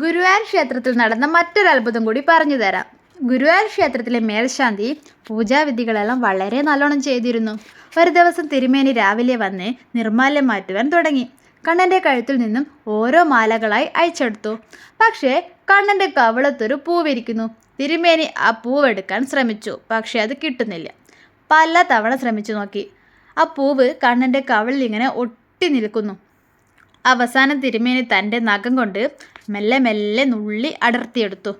ഗുരുവായൂർ ക്ഷേത്രത്തിൽ നടന്ന മറ്റൊരു അത്ഭുതം കൂടി പറഞ്ഞു തരാം. ഗുരുവായൂർ ക്ഷേത്രത്തിലെ മേൽശാന്തി പൂജാവിധികളെല്ലാം വളരെ നല്ലോണം ചെയ്തിരുന്നു. ഒരു ദിവസം തിരുമേനി രാവിലെ വന്ന് നിർമാല്യം മാറ്റുവാൻ തുടങ്ങി. കണ്ണന്റെ കഴുത്തിൽ നിന്നും ഓരോ മാലകളായി അയച്ചെടുത്തു പക്ഷേ കണ്ണന്റെ കവളത്തൊരു പൂവിരിക്കുന്നു. തിരുമേനി ആ പൂവെടുക്കാൻ ശ്രമിച്ചു പക്ഷേ അത് കിട്ടുന്നില്ല. പല തവണ ശ്രമിച്ചു നോക്കി. ആ പൂവ് കണ്ണന്റെ കവളിൽ ഇങ്ങനെ ഒട്ടി നിൽക്കുന്നു. അവസാനം തിരുമേനി തന്റെ നഖം കൊണ്ട് മെല്ലെ മെല്ലെ നുള്ളി അടർത്തിയെടുത്തു.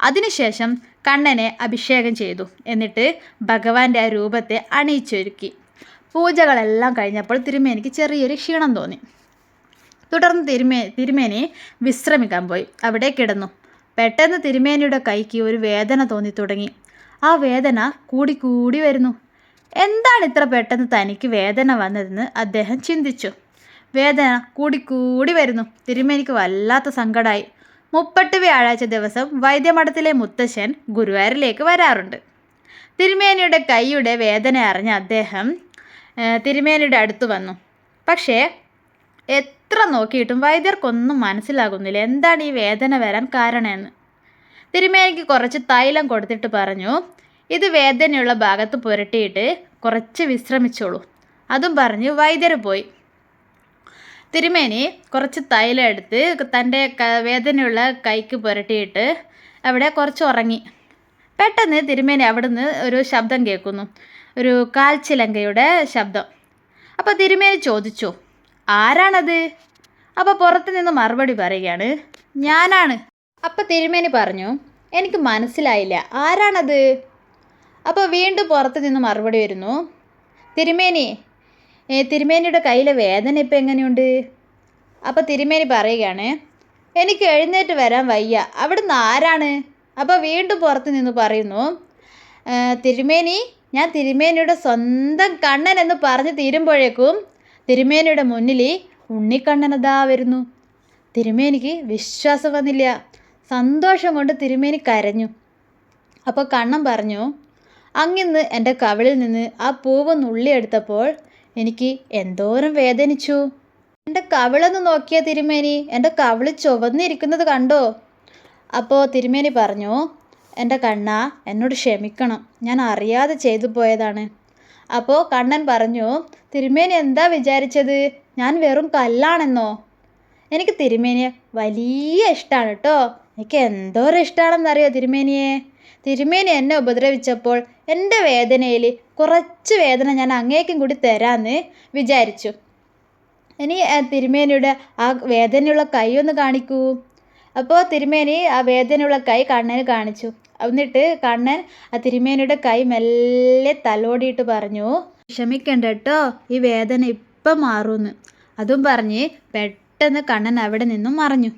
അതിനുശേഷം കണ്ണനെ അഭിഷേകം ചെയ്തു. എന്നിട്ട് ഭഗവാന്റെ ആ രൂപത്തെ അണിയിച്ചൊരുക്കി. പൂജകളെല്ലാം കഴിഞ്ഞപ്പോൾ തിരുമേനിക്ക് ചെറിയൊരു ക്ഷീണം തോന്നി. തുടർന്ന് തിരുമേ തിരുമേനി വിശ്രമിക്കാൻ പോയി. അവിടെ കിടന്നു. പെട്ടെന്ന് തിരുമേനിയുടെ കൈക്ക് ഒരു വേദന തോന്നി തുടങ്ങി. ആ വേദന കൂടിക്കൂടി വരുന്നു. എന്താണ് ഇത്ര പെട്ടെന്ന് തനിക്ക് വേദന വന്നതെന്ന് അദ്ദേഹം ചിന്തിച്ചു. വേദന കൂടിക്കൂടി വരുന്നു. തിരുമേനിക്ക് വല്ലാത്ത സങ്കടമായി മുപ്പട്ട് വ്യാഴാഴ്ച ദിവസം വൈദ്യമഠത്തിലെ മുത്തശ്ശൻ ഗുരുവായൂരിലേക്ക് വരാറുണ്ട്. തിരുമേനിയുടെ കൈയുടെ വേദന അറിഞ്ഞ അദ്ദേഹം തിരുമേനിയുടെ അടുത്ത് വന്നു. പക്ഷേ എത്ര നോക്കിയിട്ടും വൈദ്യർക്കൊന്നും മനസ്സിലാകുന്നില്ല. എന്താണ് ഈ വേദന വരാൻ കാരണമെന്ന്. തിരുമേനിക്ക് കുറച്ച് തൈലം കൊടുത്തിട്ട് പറഞ്ഞു ഇത് വേദനയുള്ള ഭാഗത്ത് പുരട്ടിയിട്ട് കുറച്ച് വിശ്രമിച്ചോളൂ. അതും പറഞ്ഞ് വൈദ്യർ പോയി. തിരുമേനി കുറച്ച് തൈലം എടുത്ത് തന്റെ വേദനയുള്ള കൈക്ക് പുരട്ടിയിട്ട് അവിടെ കുറച്ച് ഉറങ്ങി. പെട്ടെന്ന് തിരുമേനി അവിടുന്ന് ഒരു ശബ്ദം കേൾക്കുന്നു. ഒരു കാൽച്ചിലങ്കയുടെ ശബ്ദം. അപ്പോൾ തിരുമേനി ചോദിച്ചു ആരാണത്? അപ്പോൾ പുറത്ത് നിന്ന് മറുപടി പറയുകയാണ് ഞാനാണ്. അപ്പോൾ തിരുമേനി പറഞ്ഞു എനിക്ക് മനസ്സിലായില്ല ആരാണത്? അപ്പോൾ വീണ്ടും പുറത്ത് നിന്ന് മറുപടി വരുന്നു തിരുമേനി തിരുമേനിയുടെ കയ്യിലെ വേദന ഇപ്പം എങ്ങനെയുണ്ട്? അപ്പോൾ തിരുമേനി പറയുകയാണ് എനിക്ക് എഴുന്നേറ്റ് വരാൻ വയ്യ. അവിടുന്ന് ആരാണ്? അപ്പോൾ വീണ്ടും പുറത്ത് നിന്ന് പറയുന്നു തിരുമേനി ഞാൻ തിരുമേനിയുടെ സ്വന്തം കണ്ണൻ എന്ന് പറഞ്ഞ് തീരുമ്പോഴേക്കും തിരുമേനിയുടെ മുന്നിൽ ഉണ്ണിക്കണ്ണനതാ വരുന്നു. തിരുമേനിക്ക് വിശ്വാസം വന്നില്ല. സന്തോഷം കൊണ്ട് തിരുമേനി കരഞ്ഞു. അപ്പോൾ കണ്ണൻ പറഞ്ഞു അങ്ങിന്ന് എന്റെ കവിളിൽ നിന്ന് ആ പൂവ് നുള്ളിയെടുത്തപ്പോൾ എനിക്ക് എന്തോരം വേദനിച്ചു. എന്റെ കവിളൊന്ന് നോക്കിയ തിരുമേനി എന്റെ കവിൾ ചുവന്നിരിക്കുന്നത് കണ്ടോ? അപ്പോൾ തിരുമേനി പറഞ്ഞു എന്റെ കണ്ണ എന്നോട് ക്ഷമിക്കണം. ഞാൻ അറിയാതെ ചെയ്തു പോയതാണ്. അപ്പോൾ കണ്ണൻ പറഞ്ഞു തിരുമേനി എന്താ വിചാരിച്ചത്? ഞാൻ വെറും കല്ലാണെന്നോ? എനിക്ക് തിരുമേനിയെ വലിയ ഇഷ്ടമാണ് കേട്ടോ എനിക്ക് എന്തോരം ഇഷ്ടമാണെന്നറിയോ തിരുമേനിയെ? തിരുമേനി എന്നെ ഉപദ്രവിച്ചപ്പോൾ എന്റെ വേദനയിൽ കുറച്ച് വേദന ഞാൻ അങ്ങേക്കും കൂടി തരാമെന്ന് വിചാരിച്ചു. ഇനി തിരുമേനിയുടെ ആ വേദനയുള്ള കൈ ഒന്ന് കാണിക്കൂ. അപ്പോൾ തിരുമേനി ആ വേദനയുള്ള കൈ കണ്ണന് കാണിച്ചു. എന്നിട്ട് കണ്ണൻ ആ തിരുമേനിയുടെ കൈ മെല്ലെ തലോടിയിട്ട് പറഞ്ഞു ക്ഷമിക്കണ്ട കേട്ടോ ഈ വേദന ഇപ്പം മാറുമെന്ന് അതും പറഞ്ഞ് പെട്ടെന്ന് കണ്ണൻ അവിടെ നിന്നും മറഞ്ഞു.